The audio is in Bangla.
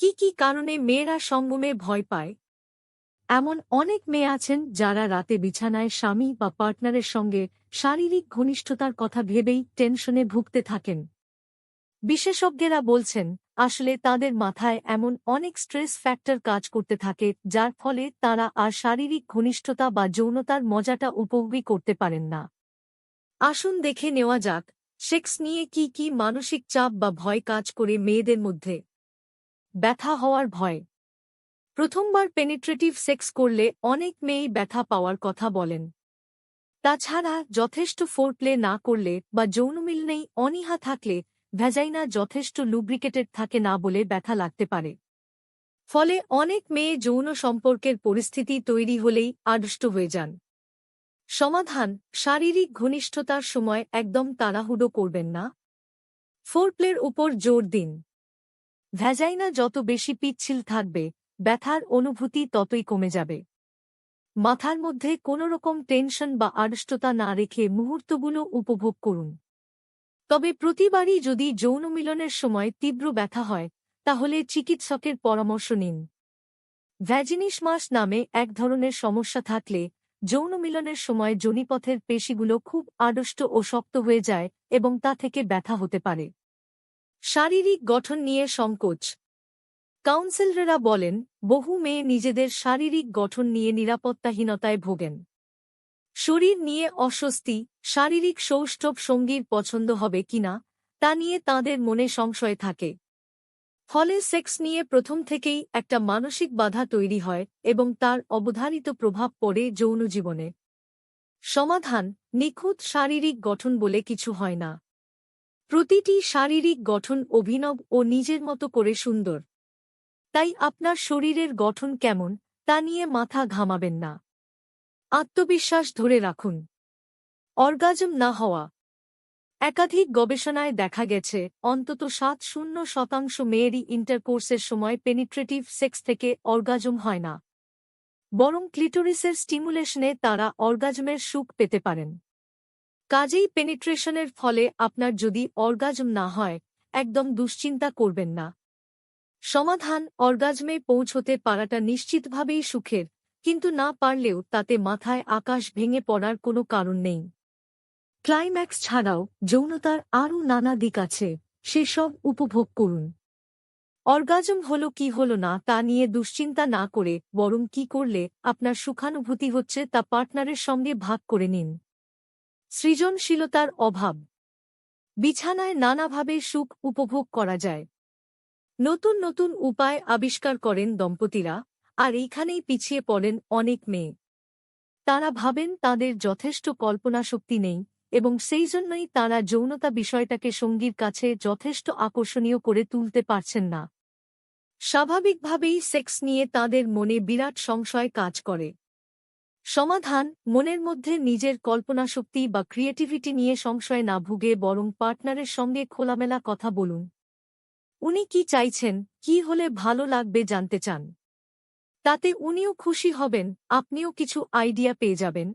কি কি কারণে মেয়েরা সঙ্গমে ভয় পায়? এমন অনেক মেয়ে আছেন যারা রাতে বিছানায় স্বামী বা পার্টনারের সঙ্গে শারীরিক ঘনিষ্ঠতার কথা ভেবেই টেনশনে ভুগতে থাকেন। বিশেষজ্ঞেরা বলছেন, আসলে তাদের মাথায় এমন অনেক স্ট্রেস ফ্যাক্টর কাজ করতে থাকে যার ফলে তারা আর শারীরিক ঘনিষ্ঠতা বা যৌনতার মজাটা উপভোগই করতে পারেন না। আসুন দেখে নেওয়া যাক, সেক্স নিয়ে কি কি মানসিক চাপ বা ভয় কাজ করে মেয়েদের মধ্যে? ব্যথা হওয়ার ভয়। প্রথমবার পেনিট্রেটিভ সেক্স করলে অনেক মেয়েই ব্যথা পাওয়ার কথা বলেন। তাছাড়া যথেষ্ট ফোরপ্লে না করলে বা যৌনমিল নেই, অনীহা থাকলে ভ্যাজাইনা যথেষ্ট লুব্রিকেটেড থাকে না বলে ব্যথা লাগতে পারে। ফলে অনেক মেয়ে যৌন সম্পর্কের পরিস্থিতি তৈরি হলেই আড়ষ্ট হয়ে যান। সমাধান, শারীরিক ঘনিষ্ঠতার সময় একদম তাড়াহুড়ো করবেন না। ফোরপ্লের উপর জোর দিন। ভ্যাজাইনা যত বেশি পিচ্ছিল থাকবে, ব্যথার অনুভূতি ততই কমে যাবে। মাথার মধ্যে কোনোরকম টেনশন বা আড়ষ্টতা না রেখে মুহূর্তগুলো উপভোগ করুন। তবে প্রতিবারই যদি যৌন মিলনের সময় তীব্র ব্যথা হয়, তাহলে চিকিৎসকের পরামর্শ নিন। ভ্যাজিনিস মাস নামে এক ধরনের সমস্যা থাকলে, যৌন মিলনের সময় জনিপথের পেশিগুলো খুব আড়ষ্ট ও শক্ত হয়ে যায় এবং তা থেকে ব্যথা হতে পারে। শারীরিক গঠন নিয়ে সংকোচ। কাউন্সিলররা বলেন, বহু মেয়ে নিজেদের শারীরিক গঠন নিয়ে নিরাপত্তাহীনতায় ভোগেন। শরীর নিয়ে অস্বস্তি, শারীরিক সৌষ্ঠব সঙ্গীর পছন্দ হবে কিনা তা নিয়ে তাঁদের মনে সংশয় থাকে। ফলে সেক্স নিয়ে প্রথম থেকেই একটা মানসিক বাধা তৈরি হয় এবং তার অবধারিত প্রভাব পড়ে যৌন জীবনে সমাধান, নিখুঁত শারীরিক গঠন বলে কিছু হয় না। প্রতিটি শারীরিক গঠন অভিনব ও নিজের মতো করে সুন্দর। তাই আপনার শরীরের গঠন কেমন, তা নিয়ে মাথা ঘামাবেন না। আত্মবিশ্বাস ধরে রাখুন। অর্গাজম না হওয়া। একাধিক গবেষণায় দেখা গেছে, অন্তত সাত শূন্য শতাংশ মেয়েরই ইন্টারকোর্সের সময় পেনিট্রেটিভ সেক্স থেকে অর্গাজম হয় না। বরং ক্লিটোরিসের স্টিমুলেশনে তারা অর্গাজমের সুখ পেতে পারেন। কাজেই পেনিট্রেশনের ফলে আপনার যদি অর্গাজম না হয়, একদম দুশ্চিন্তা করবেন না। সমাধান অর্গাজমে পৌঁছতে পারাটা নিশ্চিতভাবেই সুখের, কিন্তু না পারলেও তাতে মাথায় আকাশ ভেঙে পড়ার কোনো কারণ নেই। ক্লাইম্যাক্স ছাড়াও যৌনতার আরও নানা দিক আছে, সেসব উপভোগ করুন। অর্গাজম হল কি হল না তা নিয়ে দুশ্চিন্তা না করে, বরং কি করলে আপনার সুখানুভূতি হচ্ছে তা পার্টনারের সঙ্গে ভাগ করে নিন। সৃজনশীলতার অভাব। বিছানায় নানাভাবে সুখ উপভোগ করা যায়। নতুন নতুন উপায় আবিষ্কার করেন দম্পতিরা, আর এইখানেই পিছিয়ে পড়েন অনেক মেয়ে। তারা ভাবেন তাদের যথেষ্ট কল্পনাশক্তি নেই, এবং সেই জন্যই তারা যৌনতা বিষয়টাকে সঙ্গীর কাছে যথেষ্ট আকর্ষণীয় করে তুলতে পারছেন না। স্বাভাবিকভাবেই সেক্স নিয়ে তাদের মনে বিরাট সংশয় কাজ করে। সমাধান, মনের মধ্যে নিজের কল্পনাশক্তি বা ক্রিয়েটিভিটি নিয়ে সংশয় না ভুগে বরং পার্টনারের সঙ্গে খোলামেলা কথা বলুন। উনি কি চাইছেন, কি হলে ভালো লাগবে জানতে চান। তাতে উনিও খুশি হবেন, আপনিও কিছু আইডিয়া পেয়ে যাবেন।